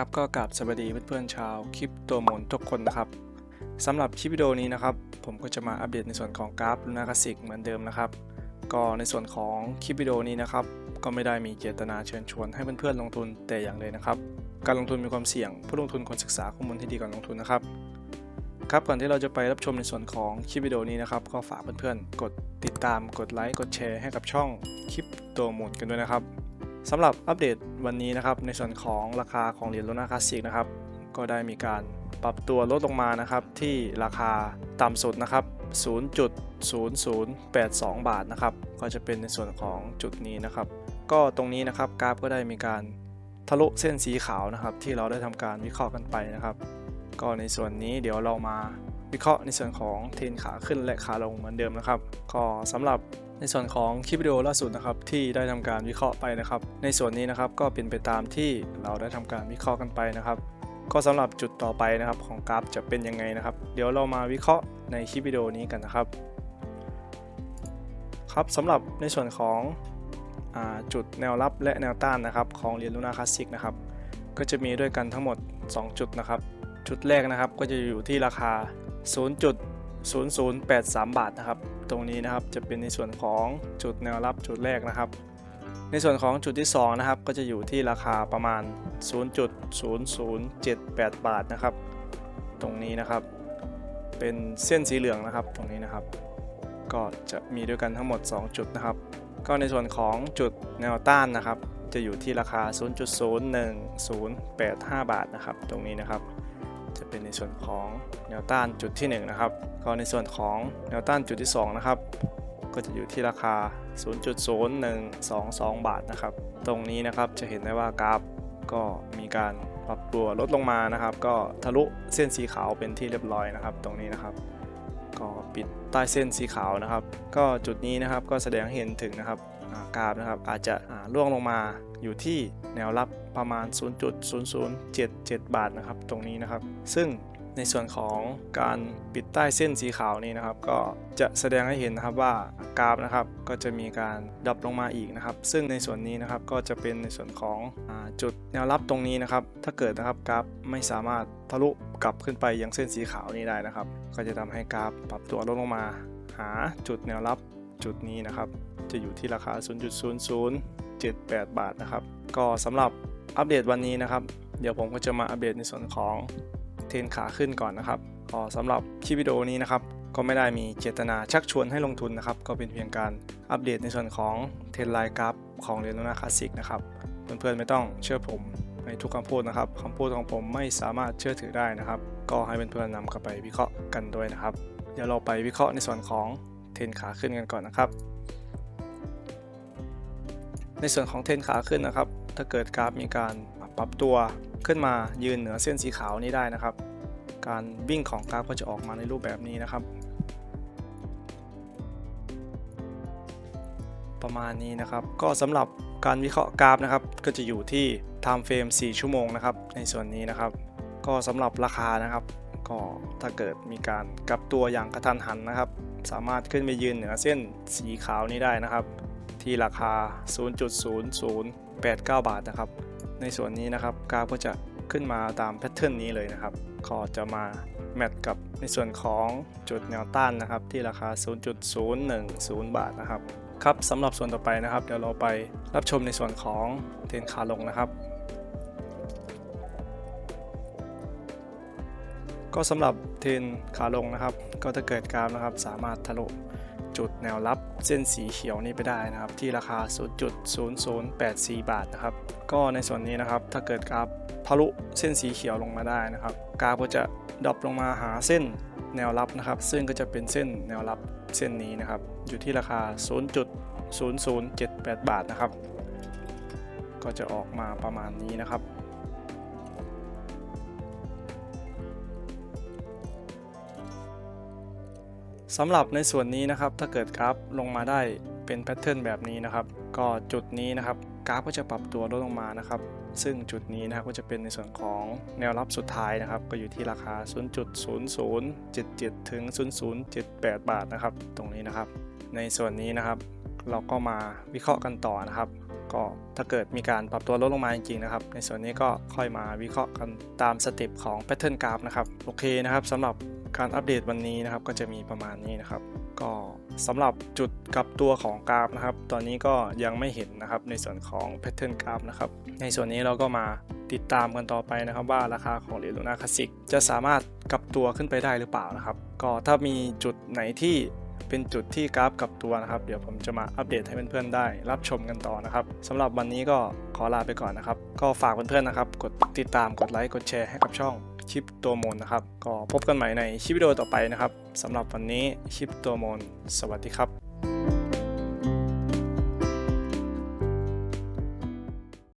ครับก็กราบสวัสดีเพื่อนๆชาวคลิปตัวหมุนทุกคนนะครับสำหรับคลิปวิดีโอนี้นะครับผมก็จะมาอัปเดตในส่วนของกราฟลูนาคลาสสิกเหมือนเดิมนะครับ ก็ในส่วนของคลิปวิดีโอนี้นะครับก็ไม่ได้มีเจตนาเชิญชวนให้เพื่อนๆลงทุนแต่อย่างใดนะครับ การลงทุนมีความเสี่ยง ผู้ลงทุนควรศึกษาข้อมูลที่ดีก่อนลงทุนนะครับครับก่อนที่เราจะไปรับชมในส่วนของคลิปวิดีโอนี้นะครับก็ฝากเพื่อนๆกดติดตามกดไลค์กดแชร์ให้กับช่องคลิปตัวหมุนกันด้วยนะครับ สำหรับอัปเดตวันนี้นะครับ ในส่วนของราคาของเหรียญโลนาคลาสสิกนะครับ ก็ได้มีการปรับตัวลดลงมานะครับ ที่ราคาต่ำสุดนะครับ 0.0082 บาทนะครับ ก็จะเป็นในส่วนของจุดนี้นะครับ ก็ตรงนี้นะครับกราฟก็ได้มีการทะลุเส้นสีขาวนะครับ ที่เราได้ทำการวิเคราะห์กันไปนะครับ ก็ในส่วนนี้เดี๋ยวเรามา วิเคราะห์ในส่วนของเทรนขาขึ้นและขาลงเหมือนเดิมนะครับ ก็สำหรับในส่วนของคลิปวิดีโอล่าสุดนะครับที่ได้ทำการวิเคราะห์ไปนะครับ ในส่วนนี้นะครับก็เป็นไปตามที่เราได้ทำการวิเคราะห์กันไปนะครับ ก็สำหรับจุดต่อไปนะครับของกราฟจะเป็นยังไงนะครับ เดี๋ยวเรามาวิเคราะห์ในคลิปวิดีโอนี้กันนะครับ ครับสำหรับในส่วนของอจุดแนวรับและแนวต้านนะครับของเหรียญลูนาคลาสสิกนะครับก็จะมีด้วยกันทั้งหมด 2 จุดนะครับ จุดแรกนะครับก็จะอยู่ที่ราคา 0.0083 บาทนะครับ ตรงนี้นะครับจะเป็นในส่วนของจุดแนวรับจุดแรกนะครับ ในส่วนของจุดที่2นะครับก็จะอยู่ที่ราคาประมาณ 0.0078 บาทนะครับ ตรงนี้นะครับ เป็นเส้นสีเหลืองนะครับตรงนี้นะครับ ก็จะมีด้วยกันทั้งหมด 2 จุดนะครับ ก็ในส่วนของจุดแนวต้านนะครับ จะอยู่ที่ราคา 0.01085 บาทนะครับ ตรงนี้นะครับ จะเป็นในส่วนของแนวต้านจุดที่1นะครับก็ในส่วนของแนวต้านจุดที่ 2 นะครับ ก็จะอยู่ที่ราคา 0.0122 บาทนะครับ ตรงนี้นะครับจะเห็นได้ว่ากราฟก็มีการปรับตัวลดลงมานะครับ ก็ทะลุเส้นสีขาวเป็นที่เรียบร้อยนะครับ ตรงนี้นะครับ ปิดใต้เส้นสีขาวนะครับ ก็จุดนี้นะครับก็แสดงให้เห็นถึงนะครับอ่ากราฟนะครับอาจจะอ่าล่วงลงมาอยู่ที่แนวรับประมาณ 0.0077 บาทนะครับ ตรงนี้นะครับ ซึ่งในส่วนของการปิดใต้เส้นสีขาวนี้นะครับ ก็จะแสดงให้เห็นนะครับว่ากราฟนะครับก็จะมีการดับลงมาอีกนะครับ ซึ่งในส่วนนี้นะครับก็จะเป็นในส่วนของอาจุดแนวรับตรงนี้นะครับ ถ้าเกิดนะครับกราฟไม่สามารถทะลุ กลับขึ้นไปยังเส้นสีขาวนี้ได้นะครับ ก็จะทำให้กราฟปรับตัวลดลงมา หาจุดแนวรับจุดนี้นะครับ จะอยู่ที่ราคา 0.0078 บาทนะครับ ก็สำหรับอัปเดตวันนี้นะครับ เดี๋ยวผมก็จะมาอัปเดตในส่วนของเทรนขาขึ้นก่อนนะครับก็สำหรับคลิปวิดีโอนี้นะครับก็ไม่ได้มีเจตนาชักชวนให้ลงทุนนะครับ ก็เป็นเพียงการอัปเดตในส่วนของเทรนไลน์กราฟของเรียนรู้นาคลาสสิกนะครับ เพื่อนๆไม่ต้องเชื่อผม ในทุกคำพูดนะครับคำพูดของผมไม่สามารถเชื่อถือได้นะครับ ก็ให้เพื่อนๆนำกลับไปวิเคราะห์กันด้วยนะครับ เดี๋ยวเราไปวิเคราะห์ในส่วนของเทรนขาขึ้นกันก่อนนะครับ ในส่วนของเทรนขาขึ้นนะครับ ถ้าเกิดกราฟมีการปรับตัวขึ้นมายืนเหนือเส้นสีขาวนี้ได้นะครับ การวิ่งของกราฟก็จะออกมาในรูปแบบนี้นะครับ ประมาณนี้นะครับ ก็สำหรับ การวิเคราะห์กราฟนะครับ ก็จะอยู่ที่ time frame 4 ชั่วโมงนะครับ ในส่วนนี้นะครับ ก็สำหรับราคานะครับ ก็ถ้าเกิดมีการกลับตัวอย่างกระทันหันนะครับ สามารถขึ้นไปยืนเหนือเส้นสีขาวนี้ได้นะครับ ที่ราคา 0.0089 บาทนะครับ ในส่วนนี้นะครับกราฟก็จะขึ้นมาตามแพทเทิร์นนี้เลยนะครับ ก็จะมาแมทกับในส่วนของจุดแนวต้านนะครับ ที่ราคา 0.010 บาทนะครับ ครับสำหรับส่วนต่อไปนะครับ เดี๋ยวเราไปรับชมในส่วนของเทนขาลงนะครับ ก็สำหรับเทนขาลงนะครับ ก็ถ้าเกิดกราฟนะครับ สามารถทะลุจุดแนวรับเส้นสีเขียวนี้ไปได้นะครับ ที่ราคา 0.0084 บาทนะครับ ก็ในส่วนนี้นะครับถ้าเกิดกราฟทะลุเส้นสีเขียวลงมาได้นะครับ กราฟก็จะดรอปลงมาหาเส้นแนวรับนะครับ ซึ่งก็จะเป็นเส้นแนวรับ เส้นนี้นะครับ อยู่ที่ราคา 0.0078 บาทนะครับ ก็จะออกมาประมาณนี้นะครับ สำหรับในส่วนนี้นะครับ ถ้าเกิดกราฟลงมาได้ เป็นแพทเทิร์นแบบนี้นะครับ ก็จุดนี้นะครับกราฟก็จะปรับตัวลดลงมานะครับ ซึ่งจุดนี้นะครับก็จะเป็นในส่วนของแนวรับสุดท้ายนะครับ ก็อยู่ที่ราคา 0.0077 ถึง 0078 บาทนะครับ ตรงนี้นะครับ ในส่วนนี้นะครับ เราก็มาวิเคราะห์กันต่อนะครับ ก็ถ้าเกิดมีการปรับตัวลดลงมาจริงๆนะครับ ในส่วนนี้ก็ค่อยมาวิเคราะห์กันตามสเต็ปของ Pattern Graph นะครับ โอเคนะครับสำหรับการอัปเดตวันนี้นะครับ ก็จะมีประมาณนี้นะครับ ก็สำหรับจุดกลับตัวของกราฟนะครับ ตอนนี้ก็ยังไม่เห็นนะครับในส่วนของ Pattern Graph นะครับ ในส่วนนี้เราก็มาติดตามกันต่อไปนะครับว่าราคาของเหรียญลูน่าคลาสสิกจะสามารถกลับตัวขึ้นไปได้หรือเปล่านะครับ ก็ถ้ามีจุดไหนที่เป็นจุดที่กราฟกลับตัวนะครับ เดี๋ยวผมจะมาอัปเดตให้เพื่อนๆได้ รับชมกันต่อนะครับสำหรับวันนี้ก็ขอลาไปก่อนนะครับ ก็ฝากเพื่อนๆนะครับ กดติดตามกดไลค์กดแชร์ให้กับช่อง ชิปตัวโมนนะครับ ก็พบกันใหม่ในชิปวิดีโอต่อไปนะครับสำหรับวันนี้ชิปตัวโมน สวัสดีครับ